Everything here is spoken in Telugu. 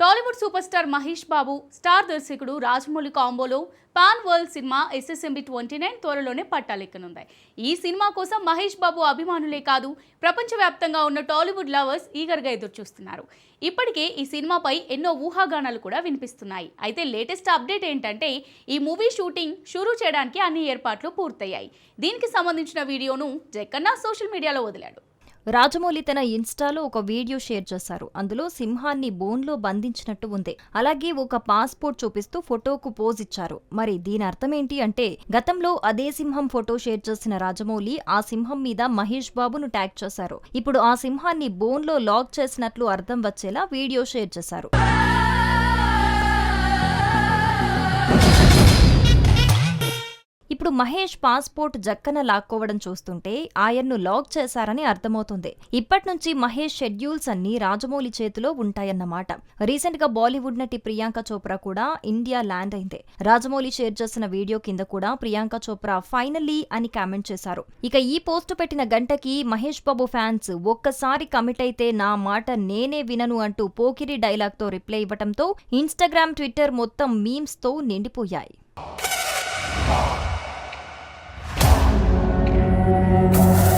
Tollywood super star Mahesh Babu star దర్శకుడు రాజమౌళి కాంబోలో pan world cinema SSMB twenty nine త్వరలోనే పట్టాలెక్కనుంది. ఈ సినిమా కోసం మహేష్ బాబు అభిమానులే కాదు ప్రపంచవ్యాప్తంగా ఉన్న టాలీవుడ్ లవర్స్ ఈగర్గా ఎదురుచూస్తున్నారు. ఇప్పటికే ఈ సినిమాపై ఎన్నో ఊహాగానాలు కూడా వినిపిస్తున్నాయి. అయితే లేటెస్ట్ అప్డేట్ ఏంటంటే ఈ మూవీ షూటింగ్ షురూ చేయడానికి అన్ని ఏర్పాట్లు పూర్తయ్యాయి. దీనికి సంబంధించిన వీడియోను జక్కన్న సోషల్ మీడియాలో వదిలాడు. రాజమౌళి తన ఇన్స్టాలో ఒక వీడియో షేర్ చేశారు. అందులో సింహాన్ని బోన్లో బంధించినట్టు ఉంది. అలాగే ఒక పాస్పోర్ట్ చూపిస్తూ ఫోటోకు పోజ్ ఇచ్చారు. మరి దీని అర్థం ఏంటి అంటే గతంలో అదే సింహం ఫోటో షేర్ చేసిన రాజమౌళి ఆ సింహం మీద మహేష్ బాబును ట్యాగ్ చేశారు. ఇప్పుడు ఆ సింహాన్ని బోన్లో లాక్ చేసినట్లు అర్థం వచ్చేలా వీడియో షేర్ చేశారు. ఇప్పుడు మహేష్ పాస్పోర్ట్ జక్కన లాక్కోవడం చూస్తుంటే ఆయన్ను లాక్ చేశారని అర్థమవుతుంది. ఇప్పటి నుంచి మహేష్ షెడ్యూల్స్ అన్ని రాజమౌళి చేతిలో ఉంటాయన్నమాట. రీసెంట్గా బాలీవుడ్ నటి ప్రియాంక చోప్రా కూడా ఇండియా ల్యాండ్ అయింది. రాజమౌళి షేర్ చేసిన వీడియో కింద కూడా ప్రియాంక చోప్రా ఫైనల్లీ అని కామెంట్ చేశారు. ఇక ఈ పోస్టు పెట్టిన గంటకి మహేష్ బాబు ఫ్యాన్స్ ఒక్కసారి కమిట్ అయితే నా మాట నేనే వినను అంటూ పోకిరి డైలాగ్తో రిప్లై ఇవ్వటంతో ఇన్స్టాగ్రామ్ ట్విట్టర్ మొత్తం మీమ్స్తో నిండిపోయాయి. Thank you.